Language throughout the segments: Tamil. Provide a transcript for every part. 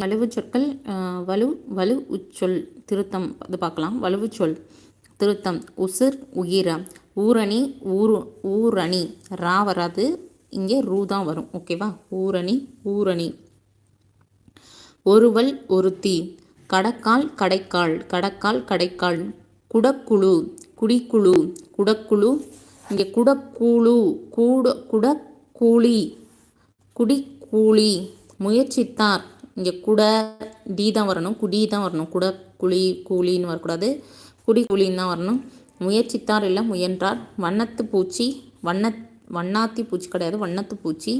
வலுவு சொற்கள் வலு வலு உச்சொல் திருத்தம் அது பார்க்கலாம். வலுவு சொல் திருத்தம் உசிர் உயிர ஊரணி ஊரு ஊரணி ரா வராது. இங்கே ரூ தான் வரும். ஓகேவா ஊரணி ஊரணி. ஒருவல் ஒருத்தி. கடக்கால் கடைக்கால். கடக்கால் கடைக்கால். குடக்குழு குடிக்குழு. குடக்குழு. இங்கே குடக்கூழு கூட குடக்கூலி குடிக்கூலி முயற்சித்தார். இங்கே குட டி தான் வரணும் குடி தான் வரணும். குட குழி கூலின்னு வரக்கூடாது. குடி கூலின்னு தான் வரணும். முயற்சித்தார் இல்லை முயன்றார். வண்ணத்து பூச்சி வண்ண வண்ணாத்தி பூச்சி கிடையாது வண்ணத்து பூச்சி.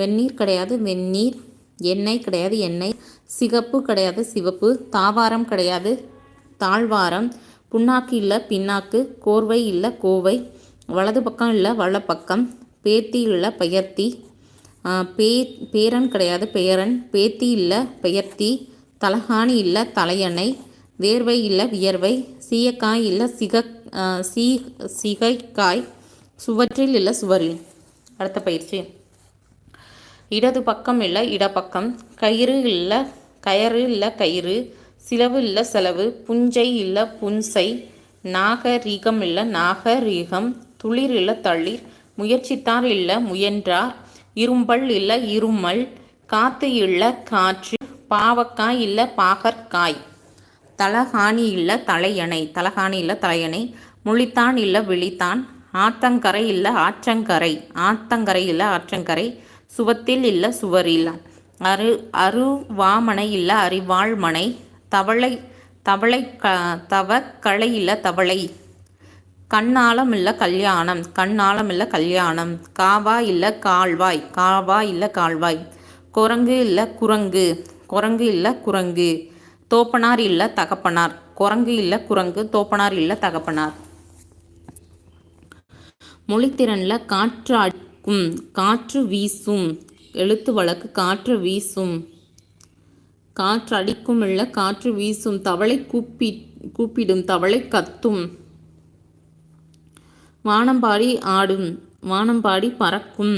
வெந்நீர் கிடையாது வெந்நீர். எண்ணெய் கிடையாது எண்ணெய். சிகப்பு கிடையாது சிவப்பு. தாவாரம் கிடையாது தாழ்வாரம். புண்ணாக்கு இல்லை பின்னாக்கு. கோர்வை இல்லை கோவை. வலது பக்கம் இல்லை வலப்பக்கம். பேத்தி இல்லை பெயர்த்தி. பே பேரன் கிடையாது பெயரன் பேத்தி இல்லை பெயர்த்தி. தலகாணி இல்லை தலையணை. வேர்வை இல்லை வியர்வை. சீயக்காய் இல்லை சிக சீ சிகைக்காய். சுவற்றில் இல்லை சுவரில். அடுத்த பயிற்சி. இடது பக்கம் இல்லை இடப்பக்கம். கயிறு இல்லை கயறு இல்லை கயிறு. சிலவு இல்லை செலவு. புஞ்சை இல்லை புன்சை. நாகரீகம் இல்லை நாகரீகம். துளிர் இல்லை தளிர். முயற்சித்தார் இல்லை முயன்றார். இரும்பல் இல்லை இருமல் காத்து இல்லை காற்று பாவக்காய் இல்லை பாகற்காய். தலகாணி இல்லை தலையணை தலகாணி இல்லை தலையணை முழித்தான் இல்லை விழித்தான் ஆத்தங்கரை இல்லை ஆற்றங்கரை ஆத்தங்கரை இல்லை ஆற்றங்கரை சுவத்தில் இல்லை சுவரில். அரு அருவாமனை இல்லை அறிவாழ்மனை தவளை தவளை க தவ களை இல்லை தவளை. கண்ணாலம் இல்லை கல்யாணம் கண்ணாலம் இல்லை கல்யாணம். காவா இல்லை கால்வாய் காவா இல்லை கால்வாய். குரங்கு இல்லை குரங்கு குரங்கு இல்லை குரங்கு. தோப்பனார் இல்லை தகப்பனார் குரங்கு இல்லை குரங்கு தோப்பனார் இல்லை தகப்பனார். மொழித்திறனில் காற்று அடிக்கும் காற்று வீசும். எழுத்து வழக்கு காற்று வீசும். காற்று அடிக்கும் இல்லை காற்று வீசும். தவளை கூப்பி கூப்பிடும் தவளை கத்தும். வானம்பாடி ஆடும் வானம்பாடி பறக்கும்.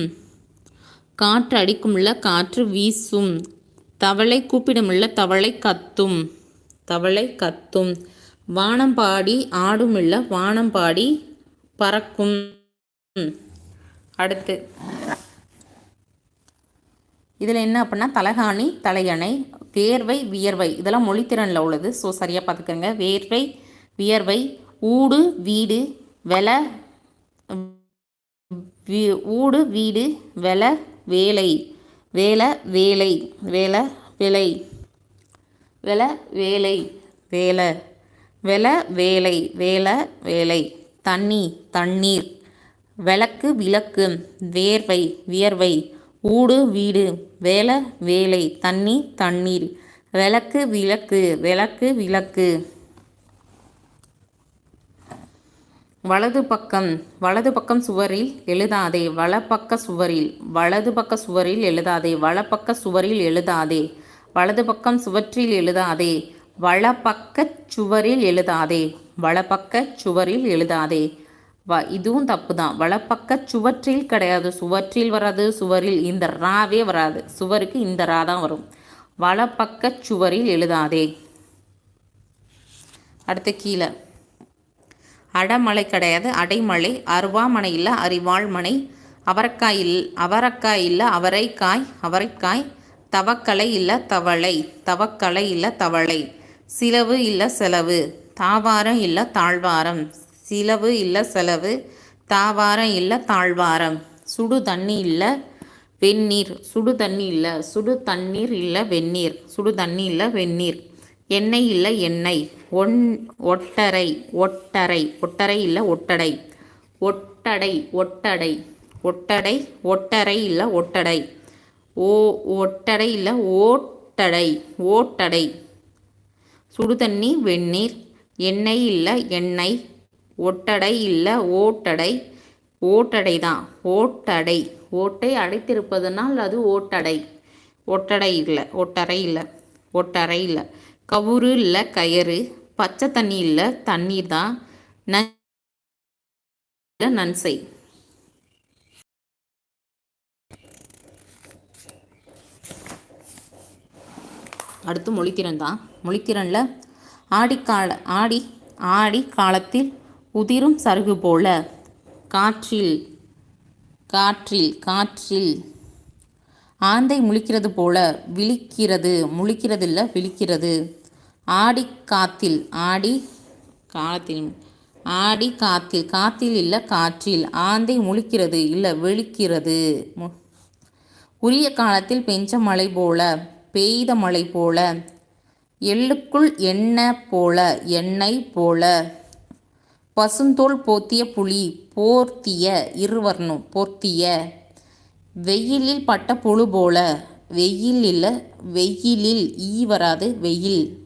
காற்று அடிக்குமுள்ள காற்று வீசும். தவளை கூப்பிடுமுள்ள தவளை கத்தும். தவளை கத்தும். வானம்பாடி ஆடுமுள்ள வானம்பாடி பறக்கும். அடுத்து. இதில் என்ன அப்படின்னா தலகாணி தலையணை வேர்வை வியர்வை. இதெல்லாம் மொழித்திறனில் உள்ளது. ஸோ சரியாக பார்த்துக்கோங்க. வேர்வை வியர்வை ஊடு வீடு வெலை ஊடு வீடு வெலை வேலை. வேலை வேலை. வேலை விலை. வெலை வேலை. வேலை. வெலை வேலை. வேலை வேலை. தண்ணி தண்ணீர். விளக்கு விளக்கு. வேர்வை வியர்வை. ஊடு வீடு. வேலை வேலை. தண்ணி தண்ணீர். விளக்கு விளக்கு. விளக்கு விளக்கு. வலது பக்கம் வலது பக்கம் சுவரில் எழுதாதே வலப்பக்க சுவரில் வலது பக்க சுவரில் எழுதாதே வலப்பக்க சுவரில் எழுதாதே வலது பக்கம் சுவற்றில் எழுதாதே வலப்பக்க சுவரில் எழுதாதே வலப்பக்க சுவரில் எழுதாதே. வ இதுவும் தப்பு தான் வலப்பக்க சுவற்றில் கிடையாது. சுவற்றில் வராது சுவரில் இந்த ராவே வராது. சுவருக்கு இந்த ரா தான் வரும். வலப்பக்க சுவரில் எழுதாதே. அடுத்து கீழே. அடமலை கிடையாது. அடைமலை அருவாமனை இல்லை அறிவாள்மனை அவரைக்காய் இல் அவரைக்காய் இல்லை அவரைக்காய் அவரைக்காய். தவக்கலை இல்லை தவளை. தவக்கலை இல்லை தவளை. சிலவு இல்லை செலவு. தாவாரம் இல்லை தாழ்வாரம். சிலவு இல்லை செலவு. தாவாரம் இல்லை தாழ்வாரம். சுடு தண்ணி இல்லை வெந்நீர். சுடு தண்ணி இல்லை சுடு தண்ணீர் இல்லை வெந்நீர். சுடு தண்ணி இல்லை வெந்நீர். எண்ணெய் இல்லை எண்ணெய். ஒன் ஒட்டரை ஒட்டரை. ஒட்டரை இல்லை ஒட்டடை. ஒட்டடை ஒட்டடை. ஒட்டடை ஒட்டரை இல்லை ஒட்டடை. ஓ ஒட்டடை இல்லை ஓட்டடை. ஓட்டடை. சுடு தண்ணி வெந்நீர். எண்ணெய் இல்லை எண்ணெய். ஒட்டடை இல்லை ஓட்டடை. ஓட்டடை தான். ஓட்டடை. ஓட்டை அடைத்திருப்பதனால் அது ஓட்டடை. ஒட்டடை இல்லை ஒட்டரை இல்லை. ஒட்டரை இல்லை. கவுரு இல்லை கயறு பச்சை தண்ணி இல்லை தண்ணீர் தான் நன்சை. அடுத்து மொழித்திறன் தான். மொழித்திறனில் ஆடிக்கால ஆடி ஆடி காலத்தில் உதிரும் சருகு போல. காற்றில் காற்றில் காற்றில் ஆந்தை முழிக்கிறது போல விழிக்கிறது முழிக்கிறது இல்லை விழிக்கிறது. ஆடி காத்தில் ஆடி காலத்தில் ஆடி காத்தில் காத்தில் இல்லை காற்றில். ஆந்தை முழிக்கிறது இல்லை விழிக்கிறது. உரிய காலத்தில் பெஞ்ச மழை போல பெய்த மழை போல எள்ளுக்குள் எண்ணெய் போல எண்ணெய் போல பசுந்தோல் போத்திய புலி போர்த்திய இருவர்ணம் போர்த்திய வெயிலில் பட்ட புழு போல. வெயில் இல்லை வெயிலில் ஈ வராது வெயில்.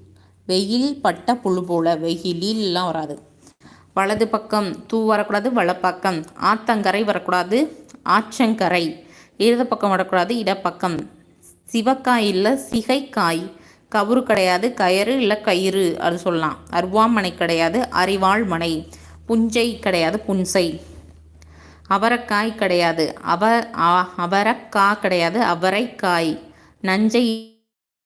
வெயில் பட்ட புழு போல வெயிலில்லாம் வராது. வலது பக்கம் தூ வரக்கூடாது வலப்பக்கம் ஆத்தங்கரை வரக்கூடாது ஆச்சங்கரை. இடது பக்கம் வரக்கூடாது இடப்பக்கம். சிவக்காய் இல்லை சிகைக்காய். கவுறு கிடையாது கயறு இல்லை கயிறு அது சொல்லலாம். அருவாமனை கிடையாது அறிவாள் மனை. புஞ்சை கிடையாது புன்சை. அவரைக்காய் கிடையாது. அவ அவரக்கா கிடையாது. அவரைக்காய். நஞ்சை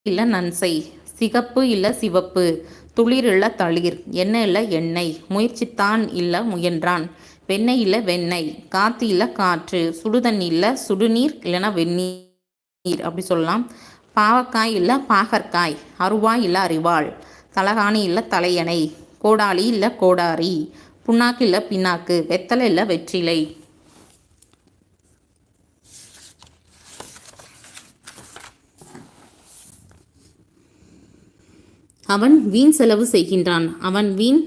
இல்லை நன்சை. சிகப்பு இல்லை சிவப்பு. துளிர் இல்லை தளிர். எண்ணெய் இல்லை எண்ணெய். முயற்சித்தான் இல்லை முயன்றான். வெண்ணெய் இல்லை வெண்ணெய். காற்று இல்லை காற்று. சுடுதண்ணி இல்லை சுடுநீர் இல்லைன்னா வெந்நீர். அப்படி சொல்லலாம். பாவக்காய் இல்லை பாகற்காய். அருவாய் இல்லை அறிவாள் தலகாணி இல்லை தலையணை. கோடாளி இல்லை கோடாரி. புண்ணாக்கு இல்லை பின்னாக்கு. வெத்தலை இல்லை வெற்றிலை. அவன் வீண் செலவு செய்கின்றான். அவன் வீண்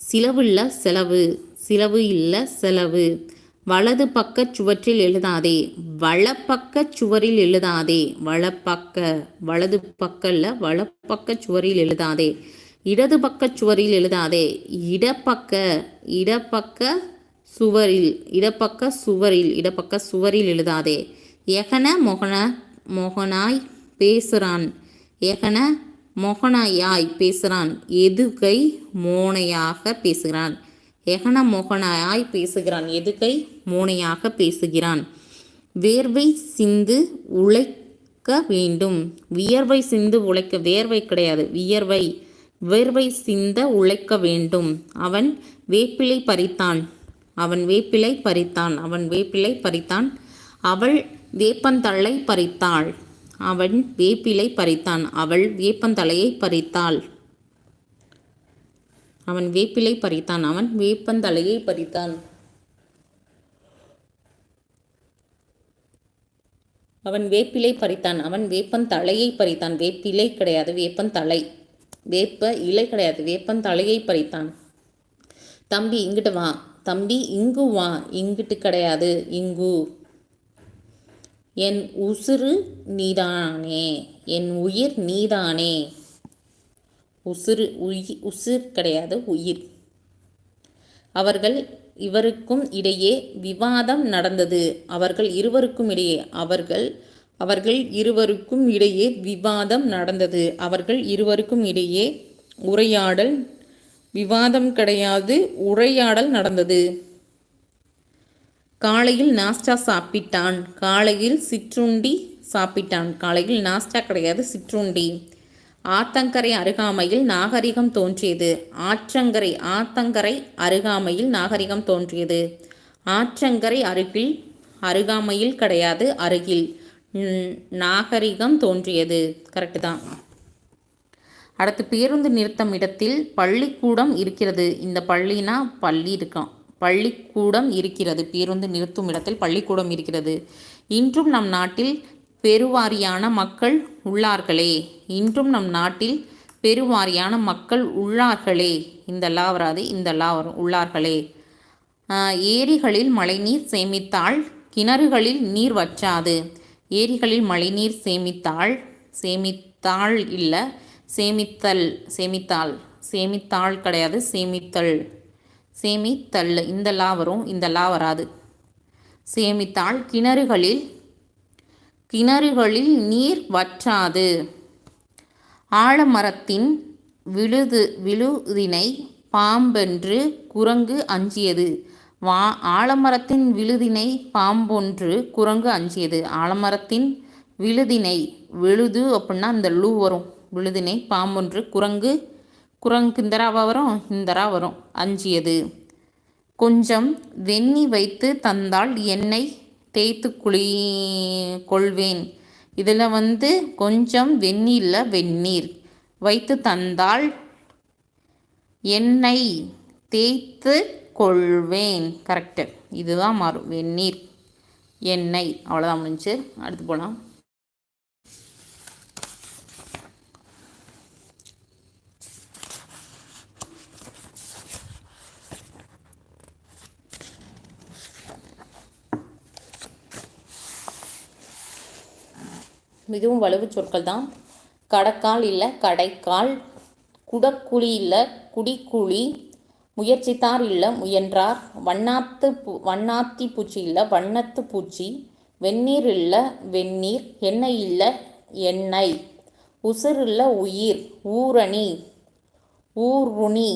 சிலவுள்ள செலவு சிலவு இல்ல செலவு. வலது பக்க சுவற்றில் எழுதாதே வலப்பக்க சுவரில் எழுதாதே வலப்பக்க வலது பக்கல்ல வலப்பக்க சுவரில் எழுதாதே இடது பக்க சுவரில் எழுதாதே இடப்பக்க இடப்பக்க சுவரில் இடப்பக்க சுவரில் இடப்பக்க சுவரில் எழுதாதே. எகன மொகன மொகனாய் பேசுகிறான் எகன மொகனாயாய் பேசுகிறான். எதுகை மோனையாக பேசுகிறான். எகன மொகனாயாய் பேசுகிறான். எதுகை மோனையாக பேசுகிறான். வேர்வை சிந்து உழைக்க வேண்டும். வியர்வை சிந்து உழைக்க வேர்வை கிடையாது. வியர்வை வேர்வை சிந்த உழைக்க வேண்டும். அவன் வேப்பிலை பறித்தான். அவன் வேப்பிலை பறித்தான். அவன் வேப்பிலை பறித்தான். அவள் வேப்பந்தள்ளை பறித்தாள். அவன் வேப்பிலை பறித்தான். அவள் வேப்பந்தலையை பறித்தாள். அவன் வேப்பிலை பறித்தான். அவன் வேப்பந்தலையை பறித்தான் அவன் வேப்பிலை பறித்தான். அவன் வேப்பந்தலையை பறித்தான். வேப்பிலை கிடையாது வேப்பந்தலை. வேப்ப இலை கிடையாது வேப்பந்தலையை பறித்தான். தம்பி இங்கிட்டு வா. தம்பி இங்கு வா. இங்கிட்டு கிடையாது இங்கு. என் உசுறு நீதானே என் உயிர் நீதானே. உசுறு உயி உசிர் கிடையாது உயிர். அவர்கள் இவருக்கும் இடையே விவாதம் நடந்தது. அவர்கள் இருவருக்கும் இடையே அவர்கள் அவர்கள் இருவருக்கும் இடையே விவாதம் நடந்தது. அவர்கள் இருவருக்கும் இடையே உரையாடல் விவாதம் கிடையாது உரையாடல் நடந்தது. காலையில் நாஸ்டா சாப்பிட்டான். காலையில் சிற்றுண்டி சாப்பிட்டான். காலையில் நாஸ்டா கிடையாது சிற்றுண்டி. ஆத்தங்கரை அருகாமையில் நாகரிகம் தோன்றியது. ஆற்றங்கரை ஆத்தங்கரை அருகாமையில் நாகரிகம் தோன்றியது. ஆற்றங்கரை அருகில் அருகாமையில் கிடையாது அருகில் நாகரிகம் தோன்றியது. கரெக்டு தான். அடுத்து பேருந்து நிறுத்தம் இடத்தில் பள்ளிக்கூடம் இருக்கிறது. இந்த பள்ளினா பள்ளி இருக்கான் பள்ளிக்கூடம் இருக்கிறது. பேருந்து நிறுத்தும் இடத்தில் பள்ளிக்கூடம் இருக்கிறது. இன்றும் நம் நாட்டில் பெருவாரியான மக்கள் உள்ளார்களே. இன்றும் நம் நாட்டில் பெருவாரியான மக்கள் உள்ளார்களே. இந்த லா வராது இந்த லா வரும் உள்ளார்களே ஏரிகளில் மழைநீர் சேமித்தால் கிணறுகளில் நீர் வற்றாது. ஏரிகளில் மழைநீர் சேமித்தால் சேமித்தாள் இல்லை சேமித்தல் சேமித்தாள் சேமித்தாள் கிடையாது சேமித்தல். சேமித்தல் இந்த லா வரும் இந்த லா வராது. சேமித்தால் கிணறுகளில் கிணறுகளில் நீர் வற்றாது. ஆலமரத்தின் விழுது விழுதினை பாம்பென்று குரங்கு அஞ்சியது. வா ஆலமரத்தின் விழுதினை பாம்பொன்று குரங்கு அஞ்சியது. ஆலமரத்தின் விழுதினை விழுது அப்படின்னா அந்த லூ வரும். விழுதினை பாம்பொன்று குரங்கு குரங்கு இந்தராவா வரும் இந்தரா வரும். அஞ்சியது. கொஞ்சம் வெண்ணி வைத்து தந்தால் எண்ணெய் தேய்த்து குளி கொள்வேன். இதில் வந்து கொஞ்சம் வெந்நீரில் வெந்நீர் வைத்து தந்தால் எண்ணெய் தேய்த்து கொள்வேன். கரெக்டு இதுதான் மாறும் வெந்நீர் எண்ணெய். அவ்வளோதான் முடிஞ்சு. அடுத்து போகலாம் மிகவும் வலுவு சொற்கள் தான் கடக்கால் இல்லை கடைக்கால். குடக்குழி இல்லை குடிக்குழி. முயற்சித்தார் இல்லை முயன்றார். வண்ணாத்து பூ வண்ணாத்தி பூச்சி இல்லை வண்ணத்து பூச்சி. வெந்நீர் இல்லை வெந்நீர். எண்ணெய் இல்லை எண்ணெய். உசுர் இல்லை உயிர். ஊரணி. ஊருணி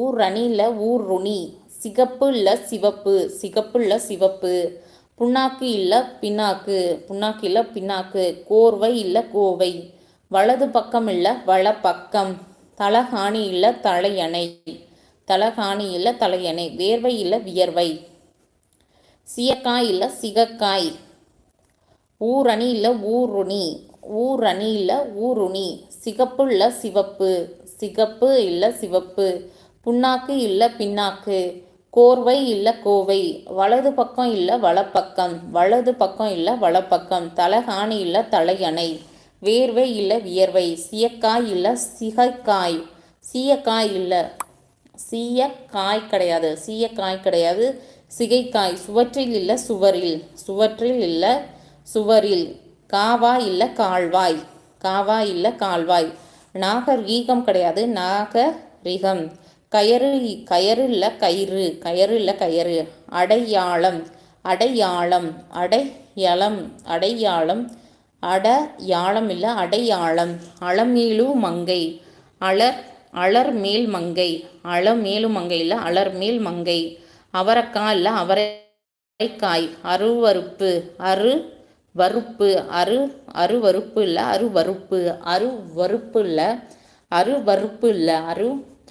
ஊரணி இல்லை ஊருணி சிகப்பு இல்லை சிவப்பு. சிகப்பு இல்லை சிவப்பு. புண்ணாக்கு இல்லை பின்னாக்கு. புண்ணாக்கு இல்லை பின்னாக்கு. கோர்வை இல்லை கோவை. வலது பக்கம் இல்லை வலப்பக்கம். தலகாணி இல்லை தலையணை. தலகாணி இல்லை தலையணை. வேர்வை இல்லை வியர்வை. சியக்காய் இல்லை சிகக்காய். ஊரணி இல்லை ஊருணி. ஊரணி இல்லை ஊருணி. சிகப்பு இல்லை சிவப்பு. சிகப்பு இல்லை சிவப்பு. புண்ணாக்கு இல்லை பின்னாக்கு. கோர்வை இல்லை கோவை வலது பக்கம் இல்லை வலப்பக்கம் வலது பக்கம் இல்லை வலப்பக்கம் தலகாணி இல்லை தலையணை வேர்வை இல்லை வியர்வை சீயக்காய் இல்லை சிகைக்காய் சீயக்காய் இல்லை சீயக்காய் கிடையாது சீயக்காய் கிடையாது சிகைக்காய் சுவற்றில் இல்லை சுவரில் சுவற்றில் இல்லை சுவரில் காவா இல்லை கால்வாய் காவா இல்லை கால்வாய் நாகரீகம் கிடையாது நாகரிகம். கயறு கயறு இல்லை கயிறு கயறு இல்லை கயறு. அடையாளம் அடையாளம் அடையளம் அடையாளம். அடையாளம் இல்லை அடையாளம். அளமேலு மங்கை. அலர் அலர் மேல் மங்கை. அளமேலு மங்கை இல்லை அலர் மேல் மங்கை. அவரைக்காய் இல்லை அவரைக்காய். அருவறுப்பு அரு வறுப்பு. அரு அருவறுப்பு இல்லை அருவறுப்பு அருவறுப்பு இல்லை அருவறுப்பு இல்லை அரு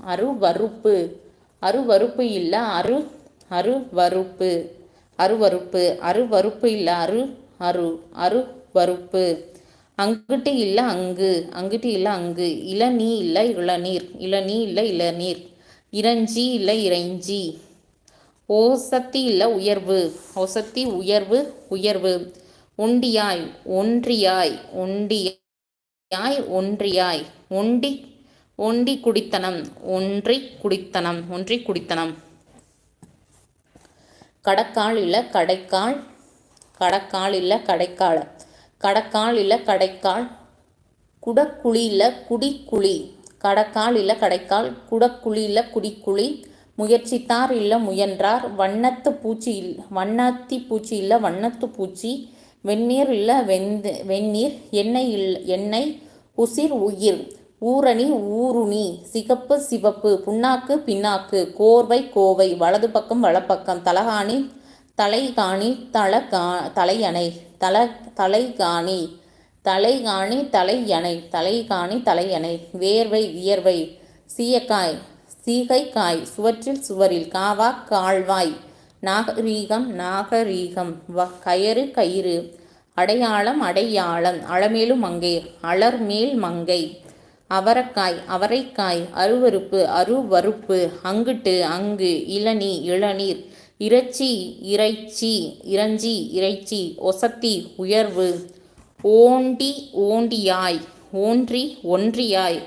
அருவறுப்பு அருவறுப்பு இல்லை அரு அருவறுப்பு அருவறுப்பு அருவறுப்பு இல்லை அரு அரு அருவறுப்பு அங்குட்டு இல்லை அங்கு அங்குட்டு இல்லை அங்கு. இளநீ இல்லை இளநீர் இளநீ இல்லை இளநீர். இறஞ்சி இல்லை இறைஞ்சி ஓசத்தி இல்லை உயர்வு ஓசத்தி உயர்வு உயர்வு. ஒண்டியாய் ஒன்றியாய் ஒண்டியாய் ஒன்றியாய். ஒண்டி ஒண்டி குடித்தனம் ஒன்றி குடித்தனம் ஒன்றி குடித்தனம். கடக்கால் இல்லை கடைக்கால் கடக்கால் இல்லை கடைக்கால். கடக்கால் இல்லை கடைக்கால் குடக்குழி இல்லை குடிக்குழி. கடக்கால் இல்லை கடைக்கால் குடக்குழி இல்லை குடிக்குழி. முயற்சித்தார் இல்லை முயன்றார் வண்ணத்து பூச்சி இல் வண்ணத்தி பூச்சி இல்லை வண்ணத்து பூச்சி. வெந்நீர் இல்லை வெந்து வெந்நீர் எண்ணெய் இல்லை எண்ணெய் உசிர் உயிர். ஊரணி ஊருணி சிகப்பு சிவப்பு புண்ணாக்கு பின்னாக்கு கோர்வை கோவை வலது பக்கம் வலப்பக்கம் தலகாணி தலைகாணி தல கா தலையணை தல தலைகாணி தலைகாணி தலையணை தலைகாணி தலையணை வேர்வை வியர்வை சீயக்காய் சீகைக்காய் சுவற்றில் சுவரில் காவா கால்வாய் நாகரீகம் நாகரீகம் வ கயறு கயிறு அடையாளம் அடையாளம் அளமேலும் மங்கை அலர்மேல் மங்கை அவரக்காய் அவரைக்காய் அருவறுப்பு அருவறுப்பு அங்குட்டு அங்கு இளநீ இளநீர் இறைச்சி இறைச்சி இறஞ்சி இறைச்சி ஒசத்தி உயர்வு ஓண்டி ஓண்டியாய் ஓன்றி ஒன்றியாய்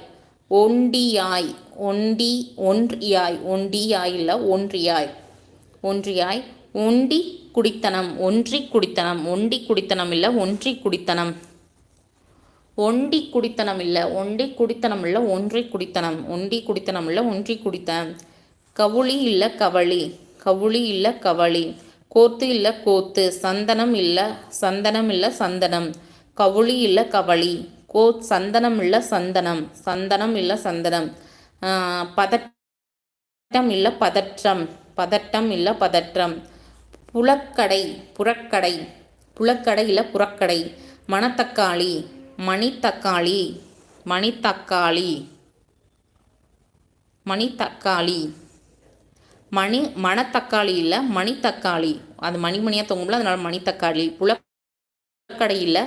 ஒண்டியாய் ஒண்டி ஒன்றியாய் ஒண்டியாய் இல்லை ஒன்றியாய் ஒன்றியாய் ஒண்டி குடித்தனம் ஒன்றி குடித்தனம் ஒண்டி குடித்தனம் இல்லை ஒன்றி குடித்தனம். ஒண்டி குடித்தனம் இல்லை ஒண்டி குடித்தனம் இல்லை ஒன்றை குடித்தனம். ஒண்டி குடித்தனம் இல்லை ஒன்றி குடித்தனம். கவுளி இல்லை கவளி. கவுளி இல்லை கவளி. கோத்து இல்லை கோத்து. சந்தனம் இல்லை சந்தனம் இல்லை சந்தனம். கவுளி இல்லை கவளி. கோ சந்தனம் இல்லை சந்தனம். சந்தனம் இல்லை சந்தனம். பதட்டம் இல்லை பதற்றம். பதட்டம் இல்லை பதற்றம். புலக்கடை புறக்கடை. புலக்கடை இல்லை புறக்கடை. மணத்தக்காளி மணித்தக்காளி மணித்தக்காளி மணித்தக்காளி. மணி மணத்தக்காளி இல்லை மணித்தக்காளி. அது மணி மணியாக தொங்கும்ல அதனால் மணித்தக்காளி. புலக்கடை இல்லை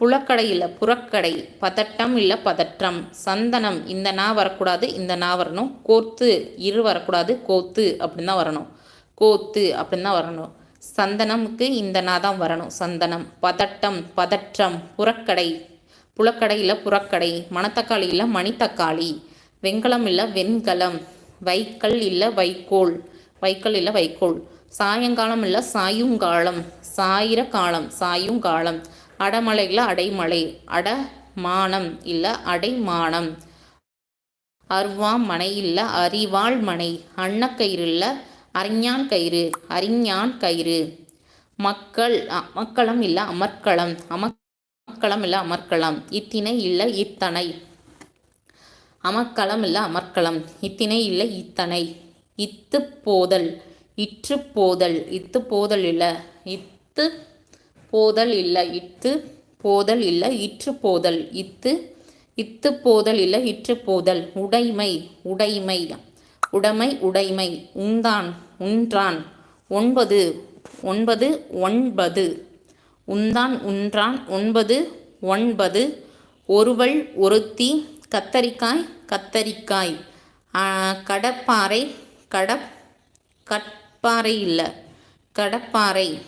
புலக்கடை இல்லை புறக்கடை. பதட்டம் இல்லை பதற்றம். சந்தனம் இந்த நா வரக்கூடாது இந்த நா வரணும். கோத்து இரு வரக்கூடாது கோத்து அப்படின்னு தான் வரணும். கோத்து அப்படின்னு தான் வரணும். சந்தனமுக்கு இந்த நா தான் வரணும். சந்தனம். பதட்டம் பதற்றம். புறக்கடை. புலக்கடையில் புறக்கடை மணத்தக்காளி இல்லை மணித்தக்காளி வெண்கலம் இல்லை வெண்கலம் வைக்கல் இல்லை வைக்கோல் வைக்கல் இல்லை வைக்கோல் சாயங்காலம் இல்லை சாயுங்காலம் சாயிர காலம் சாயுங்காலம் அடமலை இல்லை அடைமலை அடமானம் இல்லை அடைமானம் அருவாமனை இல்லை அறிவாள் மனை அன்னக்கயிறு இல்லை அறிஞான் கயிறு அறிஞான் கயிறு மக்கள் மக்களம் இல்லை அமர்க்களம் அமக் அமர்க்களம் இல்லை அமர்க்களம். இத்தினை இல்லை இத்தனை அமக்களம் இல்லை அமர்க்களம். இத்தினை இல்லை இத்தனை இத்து போதல். இற்று போதல். இத்து போதல் இல்லை. இத்து போதல் இல்லை. இத்து போதல் இல்லை. இற்று போதல். இத்து இத்து போதல் இல்லை. இற்று போதல். உடைமை. உடைமை. உடைமை உடைமை. உந்தான் உன்றான். ஒன்பது. ஒன்பது ஒன்பது. உந்தான் உன்றான் ஒன்பது ஒன்பது ஒருவள் ஒருத்தி கத்தரிக்காய் கத்தரிக்காய். கடப்பாறை கடப் கட்பாறை இல்லை. கடப்பாறை.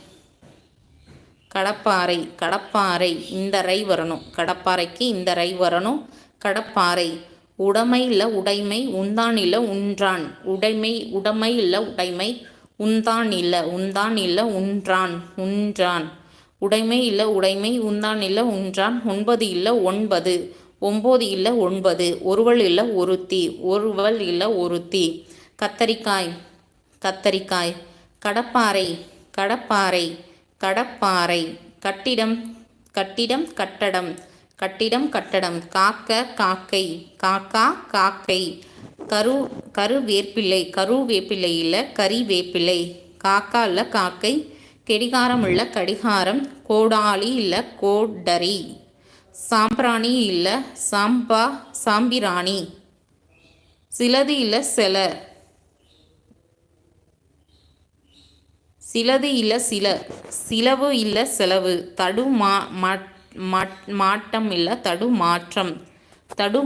கடப்பாறை கடப்பாறை. இந்த ரை வரணும். கடப்பாறைக்கு இந்த ரை வரணும். கடப்பாறை. உடைமை இல்லை உடைமை உந்தான் இல்லை உன்றான். உடைமை உடைமை இல்லை உடைமை உந்தான் இல்லை உந்தான் இல்லை உன்றான் உன்றான். உடைமை இல்லை உடைமை உந்தான் இல்லை உன்றான் ஒன்பது இல்லை ஒன்பது ஒம்பது இல்லை ஒன்பது ஒருவள் இல்லை ஒருத்தி ஒருவள் இல்லை ஒருத்தி. கத்தரிக்காய் கத்தரிக்காய். கடப்பாறை கடப்பாறை. கடப்பாறை. கட்டிடம் கட்டிடம் கட்டடம். கட்டிடம் கட்டடம். காக்க காக்கை. காக்கா காக்கை. கரு கருவேப்பிள்ளை. கருவேப்பிள்ளை இல்லை கறி வேப்பிள்ளை காக்கா இல்லை காக்கை. கெடிகாரம் இல்லை கடிகாரம் கோடாலி இல்லை கோடரி. சாம்பிராணி இல்லை சாம்பா சாம்பிராணி. சிலது இல்லை சில. சிலது இல்லை சில. சிலவு இல்லை செலவு. தடு மா மாட்டம் இல்லை தடு மாற்றம். தடு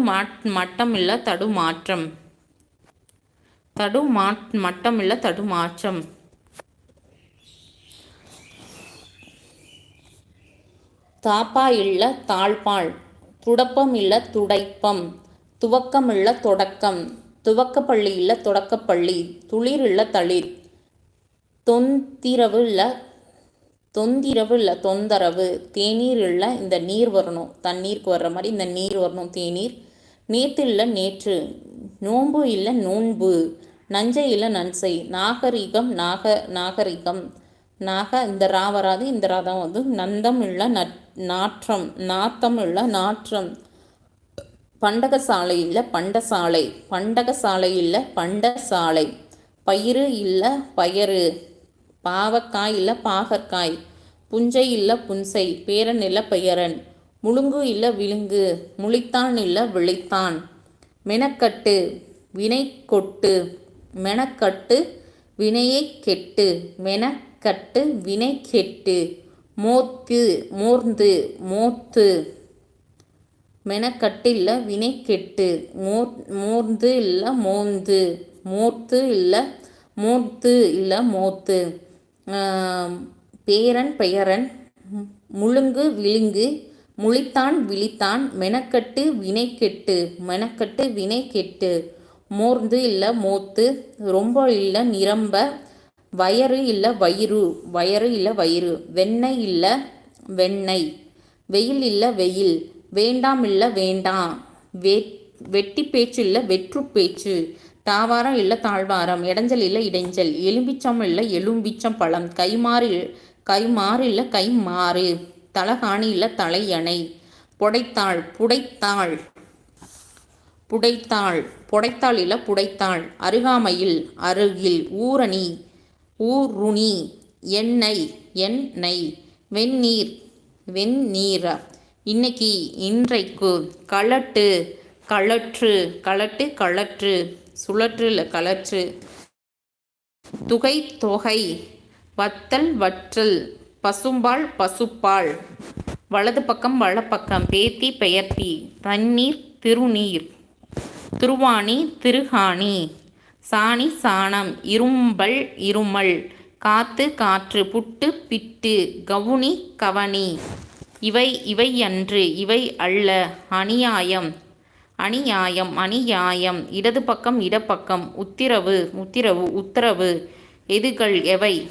மட்டம் இல்லை தடு மாற்றம். தடு மட்டம் இல்லை தடு மாற்றம். தாப்பா இல்ல தாழ்பால் துடப்பம் இல்ல துடைப்பம் துவக்கம் இல்ல தொடக்கம் துவக்கப்பள்ளி இல்ல தொடக்கப்பள்ளி துளிர் இல்ல தளிர் தொந்திரவு இல்ல தொந்திரவு இல்லை தொந்தரவு தேநீர் இல்லை இந்த நீர் வரணும் தண்ணீருக்கு வர்ற மாதிரி இந்த நீர் வரணும் தேநீர். நேற்று இல்லை நேற்று நோன்பு இல்லை நோன்பு நஞ்சை இல்லை நன்சை நாகரிகம் நாக நாகரிகம் நாக இந்த ரா வராது இந்த ராதம் வந்து நந்தம் இல்லை நட் நாற்றம் நாத்தம் இல்லை நாற்றம். பண்டகசாலை இல்லை பண்டசாலை பண்டகசாலை இல்லை பண்டசாலை. பயிறு இல்லை பயறு பாவக்காய் இல்லை பாகற்காய். புஞ்சை இல்லை புன்சை பேரன் இல்லை பெயரன் முழுங்கு இல்லை விழுங்கு முழித்தான் இல்லை விழித்தான். மெனக்கட்டு வினை கொட்டு மெனக்கட்டு வினையை கெட்டு. மென கட்டு வினை கெட்டு மோத்து மோர்ந்து மோத்து. மெனக்கட்டு இல்லை வினை கெட்டு மோர் மோர்ந்து இல்லை மோந்து. மோர்த்து இல்லை மோத்து இல்லை மோத்து. பேரன் பெயரன். முழுங்கு விழுங்கு. முழித்தான் விழித்தான். மெனக்கட்டு வினை கெட்டு மெனக்கட்டு வினை கெட்டு மோர்ந்து இல்லை மோத்து. ரொம்ப இல்லை நிரம்ப. வயறு இல்லை வயிறு வயறு இல்லை வயிறு வெண்ணெய் இல்லை வெண்ணெய் வெயில் இல்லை வெயில் வேண்டாம் இல்லை வேண்டாம் வெ வெட்டி பேச்சு இல்லை வெற்று பேச்சு தாவாரம் இல்லை தாழ்வாரம் இடைஞ்சல் இல்லை இடைஞ்சல் எலும்பிச்சம் இல்லை எலும்பிச்சம் பழம் கைமாறு கைமாறு இல்லை கைமாறு தலகாணி இல்லை தலையணை புடைத்தாள் புடைத்தாள் புடைத்தாள் புடைத்தாள் இல்லை புடைத்தாள் அருகாமையில் அருகில் ஊரணி ஊருணி எண்ணெய் எண்ணெய் வெந்நீர் வெந்நீர். இன்னைக்கு இன்றைக்கு களட்டு களற்று களட்டு களற்று சுழற்று இல்லை களற்று துகை தொகை வத்தல் வற்றல் பசும்பால் பசுப்பால். வலது பக்கம் வலப்பக்கம் பேத்தி பெயர்த்தி தண்ணீர் திருநீர். திருவாணி திருகாணி சாணி சாணம் இரும்பல் இருமல் காத்து காற்று புட்டு பிட்டு கவுனி கவனி. இவை இவை அன்று இவை அல்ல அநியாயம். அநியாயம் அநியாயம் இடது பக்கம் இடப்பக்கம் உத்திரவு உத்திரவு உத்தரவு. எதுகள் எவை?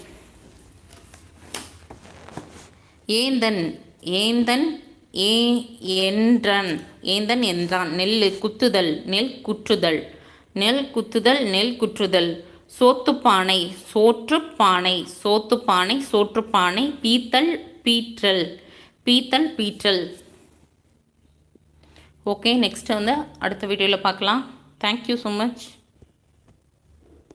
ஏந்தன் ஏந்தன் ஏ என்றன். ஏந்தன் என்றான். நெல் குத்துதல் நெல் குற்றுதல். நெல் குத்துதல் நெல் குற்றுதல். சோத்துப்பானை சோற்றுப்பானை சோத்துப்பானை சோற்றுப்பானை பீத்தல் பீற்றல். பீத்தல் பீற்றல். ஓகே நெக்ஸ்ட் வந்து அடுத்த வீடியோவில் பார்க்கலாம். Thank you so much